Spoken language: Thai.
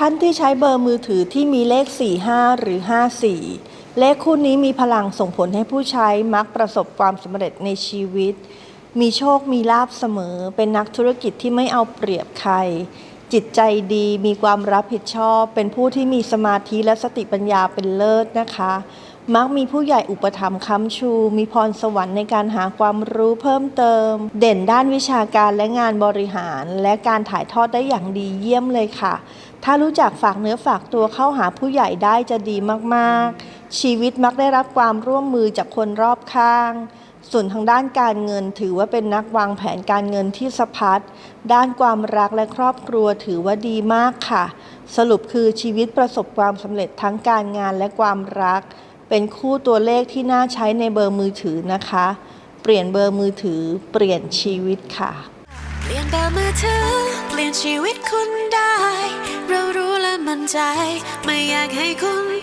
ท่านที่ใช้เบอร์มือถือที่มีเลข 45 หรือ 54 เลขคู่นี้มีพลังส่งผลให้ผู้ใช้มักประสบความสำเร็จในชีวิต มีโชคมีลาบเสมอ เป็นนักธุรกิจที่ไม่เอาเปรียบใคร จิตใจดีมีความรับผิดชอบ เป็นผู้ที่มีสมาธิและสติปัญญาเป็นเลิศนะคะ มักมีผู้ใหญ่อุปถัมภ์ค้ำชู มีพรสวรรค์ในการหาความรู้เพิ่มเติม เด่นด้านวิชาการและงานบริหาร และการถ่ายทอดได้อย่างดีเยี่ยมเลยค่ะ ถ้ารู้จักฝากเนื้อฝากตัวเข้าหาผู้ใหญ่ได้จะดีมากๆ ชีวิตมักได้รับความร่วมมือจากคนรอบข้าง ส่วนทางด้านการเงินถือว่าเป็นนักวางแผนการเงินที่สะพัด ด้านความรักและครอบครัวถือว่าดีมากค่ะ สรุปคือชีวิตประสบความสำเร็จทั้งการงานและความรัก เป็นคู่ตัวเลขที่น่าใช้ในเบอร์มือถือนะคะ เปลี่ยนเบอร์มือถือ เปลี่ยนชีวิตค่ะ เปลี่ยนเบอร์มือถือ เปลี่ยนชีวิตคุณได้ เรารู้และมั่นใจ ไม่อยากให้คุณ